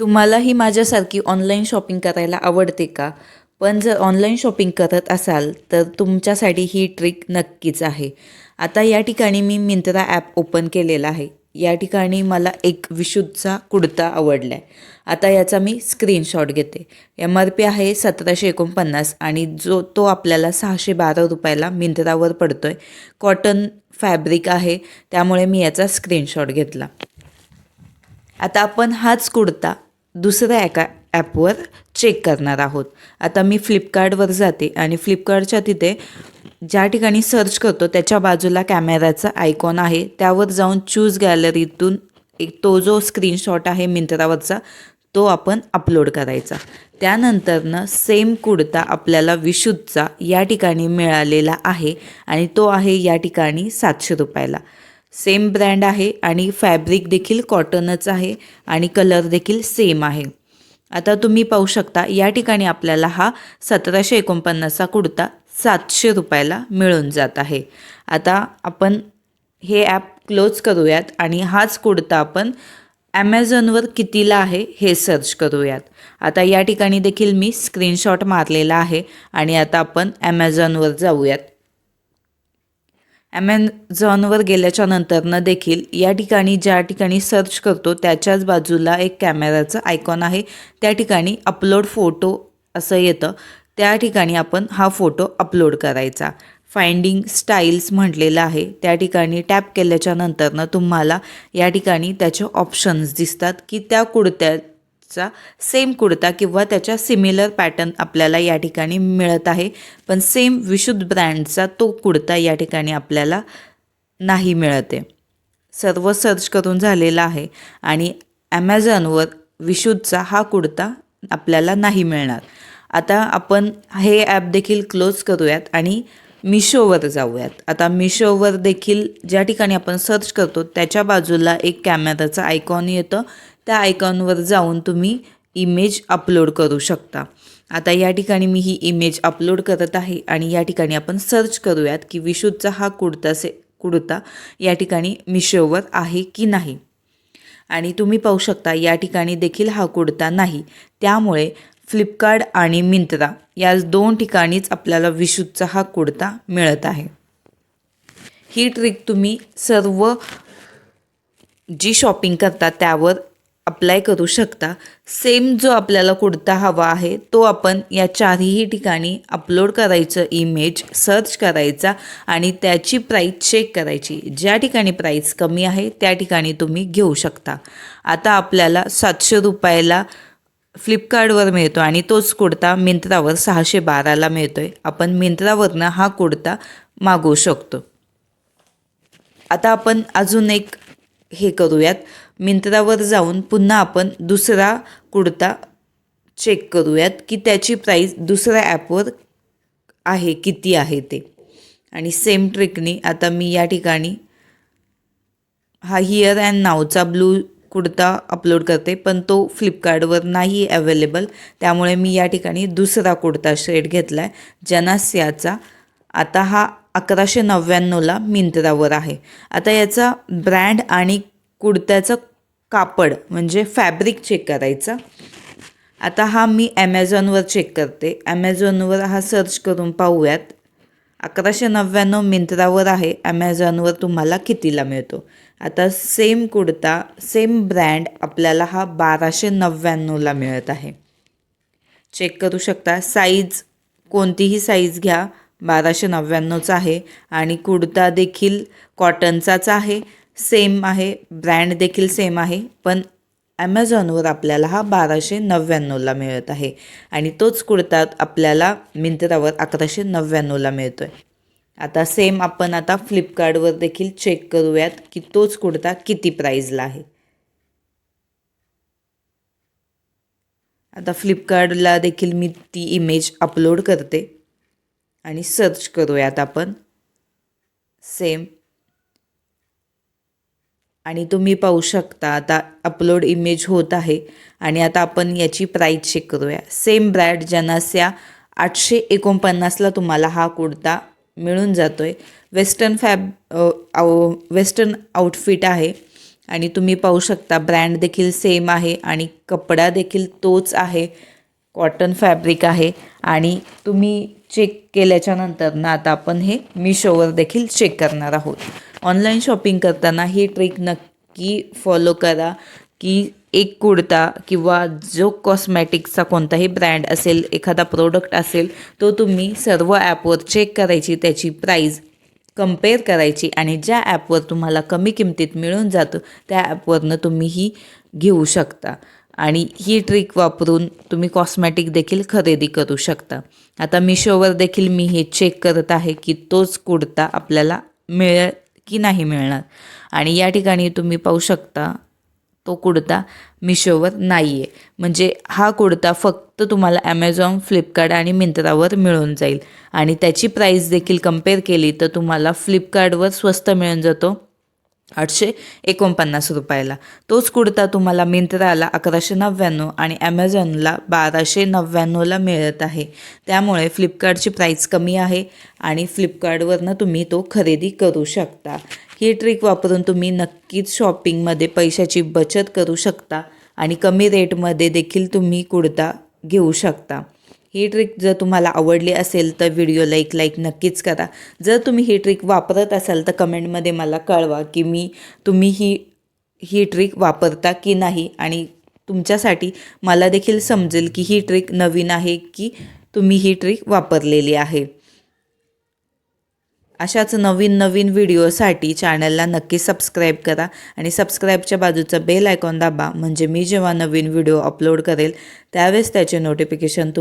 तुम्हालाही माझ्यासारखी online shopping करायला आवडते का? पण जर ऑनलाईन शॉपिंग करत असाल तर तुमच्यासाठी ही ट्रिक नक्कीच आहे. आता या ठिकाणी मी मिंत्रा ॲप ओपन केलेला आहे. या ठिकाणी मला एक विशुद्धचा कुडता आवडला आहे आता याचा मी स्क्रीनशॉट घेते. एम आर पी आहे सतराशे एकोणपन्नास आणि जो तो आपल्याला सहाशे बारा रुपयाला मिंत्रावर पडतो आहे कॉटन फॅब्रिक आहे त्यामुळे मी याचा स्क्रीनशॉट घेतला. आता आपण हाच कुडता दुसऱ्या एका ॲपवर चेक करणार आहोत. आता मी फ्लिपकार्टवर जाते आणि फ्लिपकार्टच्या तिथे ज्या ठिकाणी सर्च करतो त्याच्या बाजूला कॅमेऱ्याचा आयकॉन आहे. त्यावर जाऊन चूज गॅलरीतून एक तो जो स्क्रीनशॉट आहे मिंत्रावरचा तो आपण अपलोड करायचा. त्यानंतरनं सेम कुडता आपल्याला विशुद्धचा या ठिकाणी मिळालेला आहे आणि तो आहे या ठिकाणी सातशे रुपयाला. सेम ब्रँड आहे आणि फॅब्रिक देखील कॉटनच आहे आणि कलर देखील सेम आहे. आता तुम्ही पाहू शकता या ठिकाणी आपल्याला हा सतराशे एकोणपन्नासचा कुडता सातशे रुपयाला मिळून जात आहे. आता आपण हे ॲप क्लोज करूयात आणि हाच कुडता आपण ॲमेझॉनवर कितीला आहे हे सर्च करूयात. आता या ठिकाणी देखील मी स्क्रीनशॉट मारलेला आहे आणि आता आपण ॲमेझॉनवर जाऊयात. ॲमेझॉनवर गेल्याच्या नंतरनं देखील या ठिकाणी ज्या ठिकाणी सर्च करतो त्याच्याच बाजूला एक कॅमेराचं आयकॉन आहे. त्या ठिकाणी अपलोड फोटो असं येतं. त्या ठिकाणी आपण हा फोटो अपलोड करायचा. फाइंडिंग स्टाईल्स म्हटलेलं आहे. त्या ठिकाणी टॅप केल्याच्या नंतरनं तुम्हाला या ठिकाणी त्याचे ऑप्शन्स दिसतात की त्या कुडत्या चा सेम कुडता किंवा त्याच्या सिमिलर पॅटर्न आपल्याला या ठिकाणी मिळत आहे. पण सेम विशुद्ध ब्रँडचा तो कुडता या ठिकाणी आपल्याला नाही मिळते सर्व सर्च करून झालेला आहे आणि ॲमेझॉनवर विशुद्धचा हा कुडता आपल्याला नाही मिळणार. आता आपण हे ॲप देखील क्लोज करूयात आणि मिशोवर जाऊयात. आता मिशोवर देखील ज्या ठिकाणी आपण सर्च करतो त्याच्या बाजूला एक कॅमेराचं आयकॉन येतं. त्या आयकॉनवर जाऊन तुम्ही इमेज अपलोड करू शकता. आता या ठिकाणी मी ही इमेज अपलोड करत आहे आणि या ठिकाणी आपण सर्च करूयात की विशुद्धचा हा कुडता से कुडता या ठिकाणी मिशोवर आहे की नाही. आणि तुम्ही पाहू शकता या ठिकाणी देखील हा कुडता नाही. त्यामुळे फ्लिपकार्ट आणि मिंत्रा या दोन ठिकाणीच आपल्याला विशुद्धचा हा कुडता मिळत आहे. ही ट्रिक तुम्ही सर्व जी शॉपिंग करता त्यावर अप्लाय करू शकता. सेम जो आपल्याला कुडता हवा आहे तो आपण या चारही ठिकाणी अपलोड करायचं इमेज सर्च करायचा आणि त्याची प्राईस चेक करायची. ज्या ठिकाणी प्राईस कमी आहे त्या ठिकाणी तुम्ही घेऊ शकता. आता आपल्याला सातशे रुपयाला फ्लिपकार्टवर मिळतो आणि तोच कुडता मिंत्रावर सहाशे बाराला मिळतो आहे आपण मिंत्रावरनं हा कुडता मागवू शकतो. आता आपण अजून एक हे करूयात. मिंत्रावर जाऊन पुन्हा आपण दुसरा कुडता चेक करूयात की त्याची प्राईस दुसऱ्या ॲपवर आहे किती आहे ते. आणि सेम ट्रिकनी आता मी या ठिकाणी हा हिअर अँड नावचा ब्लू कुडता अपलोड करते पण तो फ्लिपकार्टवर नाही अवेलेबल त्यामुळे मी या ठिकाणी दुसरा कुडता शेड घेतला आहे जनास्याचा आता हा अकराशे नव्याण्णवला मिंत्रावर आहे. आता याचा ब्रँड आणि कुडत्याचं कापड म्हणजे फॅब्रिक चेक करायचा. आता हा मी ॲमेझॉनवर चेक करते. ॲमेझॉनवर हा सर्च करून पाहूयात. अकराशे नव्याण्णव मिंत्रावर आहे. ॲमेझॉनवर तुम्हाला कितीला मिळतो? आता सेम कुडता सेम ब्रँड आपल्याला हा बाराशे नव्याण्णवला मिळत आहे. चेक करू शकता. साईज कोणतीही साईज घ्या. बाराशे नव्याण्णवचा आहे. आणि कुडता देखील कॉटनचाच आहे. सेम आहे. ब्रँड देखील सेम आहे. पण ॲमेझॉनवर आपल्याला हा बाराशे नव्याण्णवला मिळत आहे. आणि तोच कुडता आपल्याला मिंत्रावर अकराशे नव्याण्णवला मिळतो आहे आता सेम आपण आता फ्लिपकार्टवर देखील चेक करूयात की तोच कुडता किती प्राईजला आहे. आता फ्लिपकार्टला देखील मी ती इमेज अपलोड करते. आणि सर्च करूयात आपण. सेम आणि तुम्ही पाहू शकता आता अपलोड इमेज होत आहे आणि आता आपण याची प्राईस चेक करूया. सेम ब्रँड जनास्या आठशे एकोणपन्नासला तुम्हाला हा कुर्ता मिळून जातो आहे वेस्टर्न फॅब वेस्टर्न आउटफिट आहे आणि तुम्ही पाहू शकता ब्रँड देखील सेम आहे आणि कपडा देखील तोच आहे. कॉटन फॅब्रिक आहे आणि तुम्ही चेक केल्याच्यानंतर ना आता आपण हे मिशोवर देखील चेक करणार आहोत. ऑनलाईन शॉपिंग करताना ही ट्रिक नक्की फॉलो करा की एक कुडता किंवा जो कॉस्मॅटिक्सचा कोणताही ब्रँड असेल एखादा प्रोडक्ट असेल तो तुम्ही सर्व ॲपवर चेक करायची त्याची प्राईज कंपेअर करायची आणि ज्या ॲपवर तुम्हाला कमी किमतीत मिळून जातं त्या ॲपवरनं तुम्ही ही घेऊ शकता. आणि ही ट्रिक वापरून तुम्ही कॉस्मॅटिक देखील खरेदी करू शकता. आता मिशोवर देखील मी हे चेक करत आहे की तोच कुडता आपल्याला मिळेल की नाही मिळणार. आणि या ठिकाणी तुम्ही पाहू शकता तो कुडता मिशोवर नाही आहे म्हणजे हा कुडता फक्त तुम्हाला ॲमेझॉन फ्लिपकार्ट आणि मिंत्रावर मिळून जाईल. आणि त्याची प्राईस देखील कंपेअर केली तर तुम्हाला फ्लिपकार्टवर स्वस्त मिळून जातो. आठशे एकोणपन्नास रुपयाला. तोच कुडता तुम्हाला मिंत्राला अकराशे नव्याण्णव आणि ॲमेझॉनला बाराशे नव्याण्णवला मिळत आहे. त्यामुळे फ्लिपकार्टची प्राईस कमी आहे आणि फ्लिपकार्टवरनं तुम्ही तो खरेदी करू शकता. ही ट्रिक वापरून तुम्ही नक्कीच शॉपिंगमध्ये पैशाची बचत करू शकता आणि कमी रेटमध्ये देखील तुम्ही कुडता घेऊ शकता. ही ट्रिक जर तुम्हाला आवडली असेल तर व्हिडिओला एक लाईक नक्कीच करा. जर तुम्ही ही ट्रिक वापरत असाल तर कमेंटमध्ये मला कळवा की मी तुम्ही ही ही ट्रिक वापरता की नाही आणि तुमच्यासाठी मला देखील समजेल की ही ट्रिक नवीन आहे की तुम्ही ही ट्रिक वापरलेली आहे. अशाच नवीन नवीन व्हिडिओसाठी चॅनलला नक्की सबस्क्राईब करा आणि सबस्क्राईबच्या बाजूचा बेल आयकॉन दाबा. म्हणजे मी जेव्हा नवीन व्हिडिओ अपलोड करेल त्यावेळेस त्याचे नोटिफिकेशन तुम